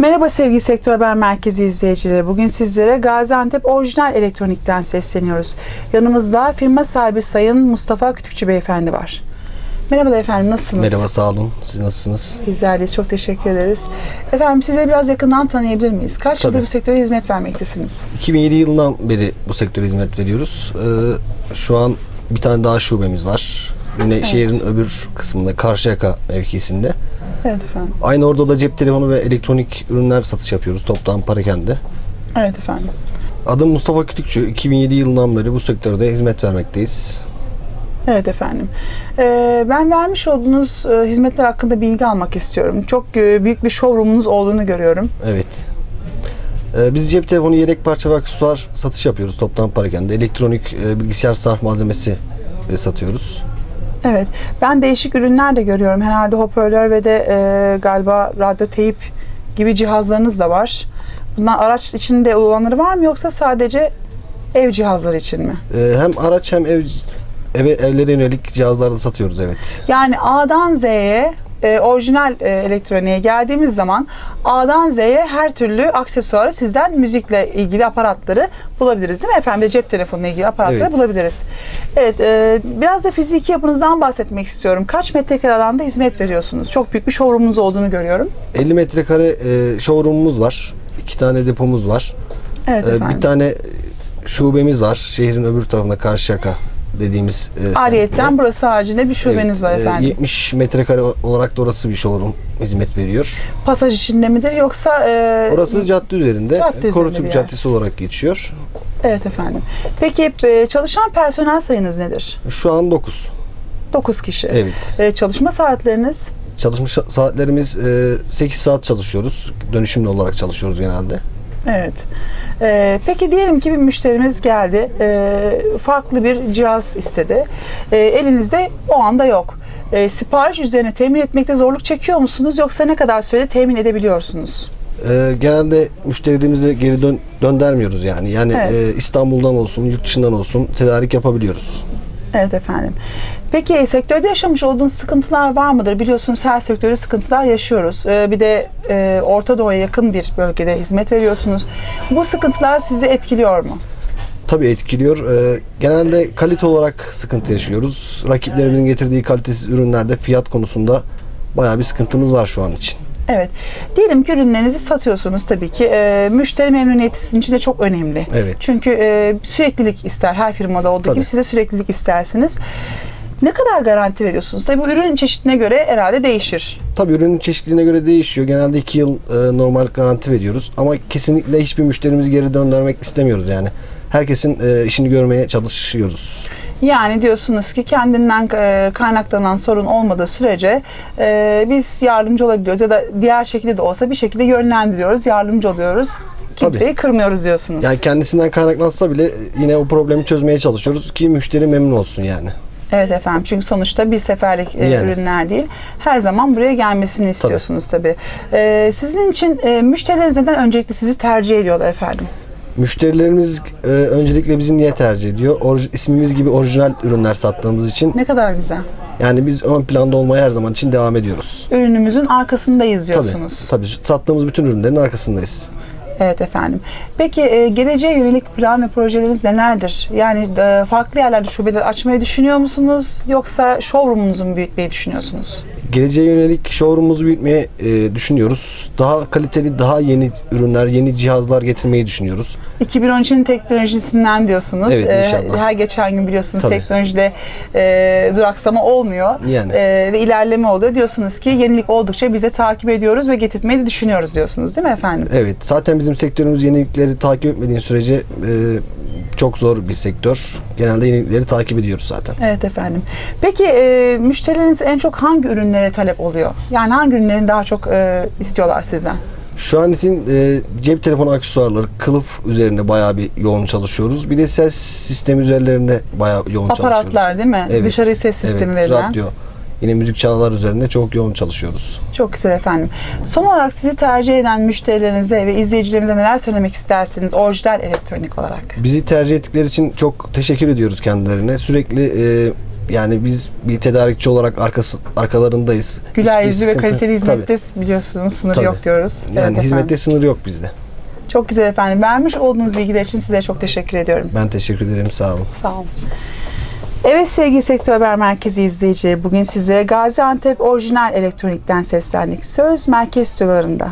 Merhaba sevgili Sektör Haber Merkezi izleyicileri. Bugün sizlere Gaziantep Orijinal Elektronik'ten sesleniyoruz. Yanımızda firma sahibi Sayın Mustafa Kütükçü Beyefendi var. Merhaba efendim, nasılsınız? Merhaba, sağ olun. Siz nasılsınız? Bizler de çok teşekkür ederiz. Efendim size biraz yakından tanıyabilir miyiz? Kaç yıldır bu sektöre hizmet vermektesiniz? 2007 yılından beri bu sektöre hizmet veriyoruz. Ee, şu an bir tane daha şubemiz var. Yine şehrin öbür kısmında, Karşıyaka mevkisinde. Evet efendim. Aynı orada da cep telefonu ve elektronik ürünler satış yapıyoruz toplam parakende. Evet efendim. Adım Mustafa Kütükçü. 2007 yılından beri bu sektörde hizmet vermekteyiz. Evet efendim. Ee, ben vermiş olduğunuz e, hizmetler hakkında bilgi almak istiyorum. Çok e, büyük bir showroom'unuz olduğunu görüyorum. Evet. Ee, biz cep telefonu, yedek parça ve aksesuar satış yapıyoruz toplam parakende. Elektronik e, bilgisayar sarf malzemesi e, satıyoruz. Evet. Ben değişik ürünler de görüyorum. Herhalde hoparlör ve de e, galiba radyo teyip gibi cihazlarınız da var. Bunlar araç içinde olanları var mı yoksa sadece ev cihazları için mi? Ee, hem araç hem ev eve evlere yönelik cihazlar da satıyoruz evet. Yani A'dan Z'ye e, orijinal e, elektroniğe geldiğimiz zaman A'dan Z'ye her türlü aksesuarı sizden müzikle ilgili aparatları bulabiliriz değil mi efendim? Cep telefonuyla ilgili aparatları Evet. bulabiliriz. Evet, e, biraz da fiziki yapınızdan bahsetmek istiyorum. Kaç metrekare alanda hizmet veriyorsunuz? Çok büyük bir showroomunuz olduğunu görüyorum. 50 metrekare e, showroomumuz var. iki tane depomuz var. Evet efendim. bir tane şubemiz var. Şehrin öbür tarafında Karşıyaka dediğimiz e, Ariyetten burası haricinde bir şubeniz var e, efendim. 70 metrekare olarak da orası bir showroom hizmet veriyor. Pasaj içinde midir yoksa e, Orası cadde üzerinde. Cadde üzerinde bir yer. Caddesi olarak geçiyor. Evet efendim. Peki e, çalışan personel sayınız nedir? Şu an 9. 9 kişi. Evet. E, çalışma saatleriniz? Çalışma şa- saatlerimiz e, 8 saat çalışıyoruz. Dönüşümlü olarak çalışıyoruz genelde. Evet. Ee, peki diyelim ki bir müşterimiz geldi, ee, farklı bir cihaz istedi. Ee, elinizde o anda yok. Ee, sipariş üzerine temin etmekte zorluk çekiyor musunuz yoksa ne kadar sürede temin edebiliyorsunuz? E, genelde müşterilerimizi geri dön döndürmüyoruz yani. Yani Evet. e, İstanbul'dan olsun, yurt dışından olsun tedarik yapabiliyoruz. Evet efendim. Peki sektörde yaşamış olduğunuz sıkıntılar var mıdır? Biliyorsunuz her sektörde sıkıntılar yaşıyoruz. Ee, bir de e, Orta Doğu'ya yakın bir bölgede hizmet veriyorsunuz. Bu sıkıntılar sizi etkiliyor mu? Tabii etkiliyor. Ee, genelde kalite olarak sıkıntı yaşıyoruz. Rakiplerimizin getirdiği kalitesiz ürünlerde fiyat konusunda bayağı bir sıkıntımız var şu an için. Evet. Diyelim ki ürünlerinizi satıyorsunuz tabii ki. Ee, müşteri memnuniyeti sizin için de çok önemli. Evet. Çünkü e, süreklilik ister. Her firmada olduğu Tabii. gibi siz de süreklilik istersiniz. Ne kadar garanti veriyorsunuz? Tabii bu ürün çeşidine göre herhalde değişir. Tabii ürünün çeşitliliğine göre değişiyor. Genelde 2 yıl e, normal garanti veriyoruz. Ama kesinlikle hiçbir müşterimizi geri döndürmek istemiyoruz yani. Herkesin e, işini görmeye çalışıyoruz. Yani diyorsunuz ki kendinden e, kaynaklanan sorun olmadığı sürece e, biz yardımcı olabiliyoruz ya da diğer şekilde de olsa bir şekilde yönlendiriyoruz, yardımcı oluyoruz. Kimseyi kırmıyoruz diyorsunuz. Yani kendisinden kaynaklansa bile yine o problemi çözmeye çalışıyoruz ki müşteri memnun olsun yani. Evet efendim çünkü sonuçta bir seferlik e, Yani. ürünler değil. Her zaman buraya gelmesini istiyorsunuz tabii. E, sizin için e, müşterileriniz neden öncelikle sizi tercih ediyorlar efendim? Müşterilerimiz e, öncelikle bizi niye tercih ediyor? Orij- ismimiz gibi orijinal ürünler sattığımız için Ne kadar güzel. Yani biz ön planda olmaya her zaman için devam ediyoruz. Ürünümüzün arkasındayız Tabii, diyorsunuz. tabii sattığımız bütün ürünlerin arkasındayız. Evet efendim. Peki e, geleceğe yönelik plan ve projeleriniz nelerdir? Yani e, farklı yerlerde şubeler açmayı düşünüyor musunuz? Yoksa showroom'unuzu mu büyütmeyi düşünüyorsunuz? Geleceğe yönelik showroom'umuzu büyütmeye e, düşünüyoruz. Daha kaliteli, daha yeni ürünler, yeni cihazlar getirmeyi düşünüyoruz. 2013'ün teknolojisinden diyorsunuz. Evet, E, inşallah. her geçen gün biliyorsunuz Tabii. teknolojide e, duraksama olmuyor. Yani. E, ve ilerleme oluyor. Diyorsunuz ki yenilik oldukça biz de takip ediyoruz ve getirtmeyi de düşünüyoruz diyorsunuz değil mi efendim? Evet, zaten bizim sektörümüz yenilikleri takip etmediğin sürece e, çok zor bir sektör. Genelde yenilikleri takip ediyoruz zaten. Evet efendim. Peki e, müşterileriniz en çok hangi ürünlere talep oluyor? Yani hangi ürünlerin daha çok e, istiyorlar sizden? Şu an için e, cep telefonu aksesuarları, kılıf üzerine bayağı bir yoğun çalışıyoruz. Bir de ses sistemi üzerlerinde bayağı yoğun çalışıyoruz. Aparatlar değil mi? Dışarı ses sistemi evet, verilen. radyo. Yine müzik çalar üzerinde çok yoğun çalışıyoruz. Çok güzel efendim. Son olarak sizi tercih eden müşterilerinize ve izleyicilerimize neler söylemek istersiniz orijinal elektronik olarak? Bizi tercih ettikleri için çok teşekkür ediyoruz kendilerine. Sürekli e, Yani biz bir tedarikçi olarak arkası arkalarındayız. Güler yüzlü ve kaliteli Tabii. hizmette biliyorsunuz sınır Tabii. yok diyoruz. Yani Evet hizmette efendim. sınır yok bizde. Çok güzel efendim. Vermiş olduğunuz bilgiler için size çok teşekkür ediyorum. Ben teşekkür ederim. Sağ olun. Sağ olun. Evet sevgili Sektör Haber Merkezi izleyicileri bugün size Gaziantep orijinal elektronikten seslendik. Söz merkez stüdyolarında.